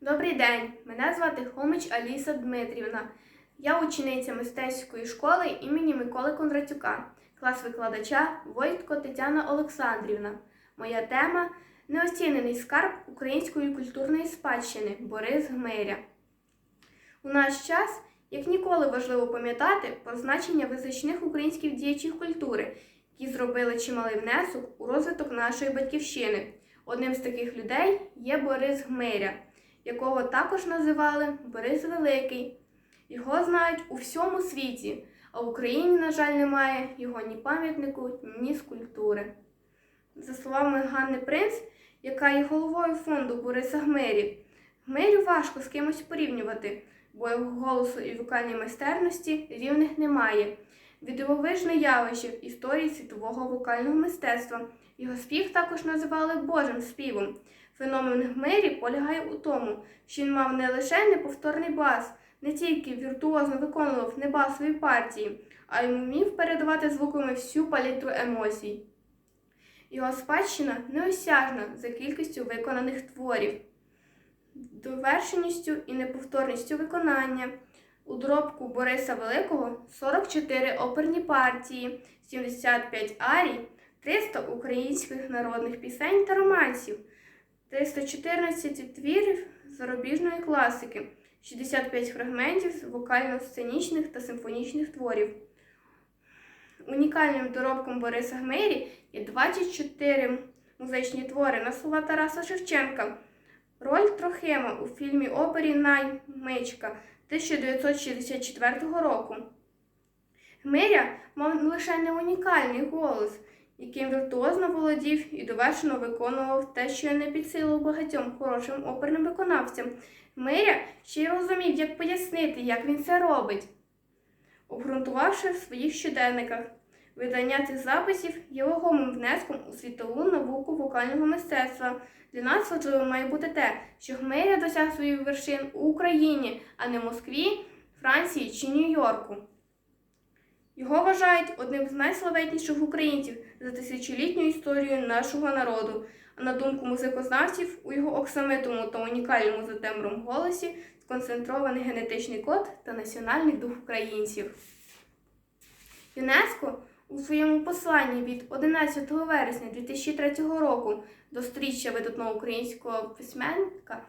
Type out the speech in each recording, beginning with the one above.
Добрий день, мене звати Хомич Аліса Дмитрівна. Я учениця мистецької школи імені Миколи Кондратюка, клас викладача Войтко Тетяна Олександрівна. Моя тема неоцінений скарб української культурної спадщини Борис Гмиря. У наш час, як ніколи, важливо пам'ятати про значення визначних українських діячів культури, які зробили чималий внесок у розвиток нашої батьківщини. Одним з таких людей є Борис Гмиря, якого також називали Борис Великий. Його знають у всьому світі, а в Україні, на жаль, немає його ні пам'ятнику, ні скульптури. За словами Ганни Принц, яка є головою фонду Бориса Гмирі, Гмирю важко з кимось порівнювати, бо його голосу і вокальній майстерності рівних немає. Віддивовижне явище в історії світового вокального мистецтва. Його спів також називали Божим співом. Феномен Гмирі полягає у тому, що він мав не лише неповторний бас, не тільки віртуозно виконував небасові партії, а й вмів передавати звуками всю палітру емоцій. Його спадщина неосяжна за кількістю виконаних творів, довершеністю і неповторністю виконання. У доробку Бориса Великого 44 оперні партії, 75 арій, 300 українських народних пісень та романсів, 314 твірів зарубіжної класики, 65 фрагментів з вокально-сценічних та симфонічних творів. Унікальним доробком Бориса Гмирі є 24 музичні твори на слова Тараса Шевченка. Роль Трохима у фільмі опері Наймичка 1964 року. Гмиря мав лише не унікальний голос, яким віртуозно володів і довершено виконував те, що не під силу багатьом хорошим оперним виконавцям. Гмиря ще й розумів, як пояснити, як він це робить, обґрунтувавши в своїх щоденниках. Видання цих записів є вагомим внеском у світову науку вокального мистецтва. Для нас важливо має бути те, що Гмиря досяг своїх вершин у Україні, а не Москві, Франції чи Нью-Йорку. Його вважають одним з найславетніших українців за тисячолітню історію нашого народу. А на думку музикознавців, у його оксамитому та унікальному за тембром голосі сконцентрований генетичний код та національний дух українців. ЮНЕСКО у своєму посланні від 11 вересня 2003 року до стріччя видатного українського письменника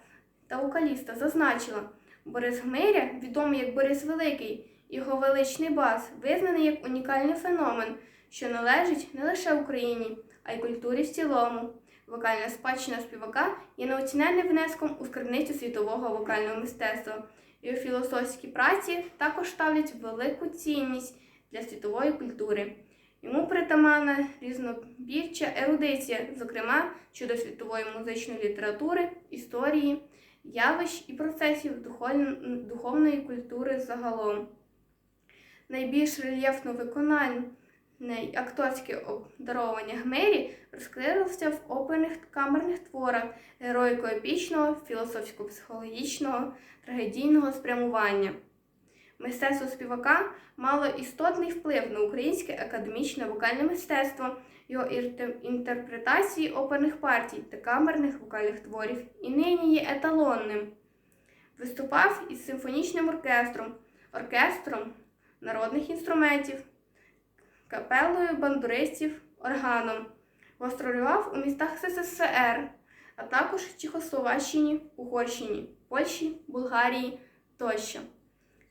та вокаліста зазначила, Борис Гмиря, відомий як Борис Великий, його величний бас, визнаний як унікальний феномен, що належить не лише Україні, а й культурі в цілому. Вокальна спадщина співака є неоціненним внеском у скарбницю світового вокального мистецтва. Його філософські праці також ставлять велику цінність для світової культури. Йому притаманна різнобірча ерудиція, зокрема щодо світової музичної літератури, історії, явищ і процесів духовної культури загалом. Найбільш рельєфно виконане акторське обдаровані Гмері розкрилося в оперних камерних творах героїко-епічного, філософсько-психологічного, трагедійного спрямування. Мистецтво співака мало істотний вплив на українське академічне вокальне мистецтво, його інтерпретації оперних партій та камерних вокальних творів і нині є еталонним. Виступав із симфонічним оркестром, оркестром народних інструментів, капелою бандуристів, органом. Гастролював у містах СССР, а також Чехословаччині, Угорщині, Польщі, Болгарії тощо.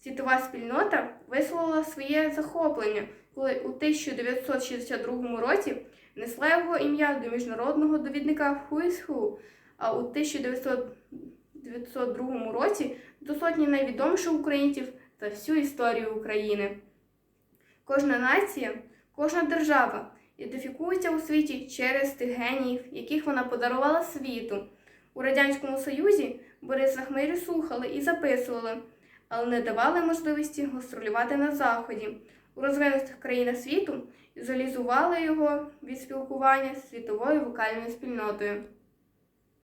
Світова спільнота висловила своє захоплення, коли у 1962 році внесла його ім'я до міжнародного довідника Who, а у 1902 році до сотні найвідоміших українців за всю історію України. Кожна нація, кожна держава ідентифікується у світі через тих геніїв, яких вона подарувала світу. У Радянському Союзі Бориса Хмирю слухали і записували але не давали можливості гастролювати на Заході. У розвинутих країнах світу ізолізували його від спілкування з світовою вокальною спільнотою.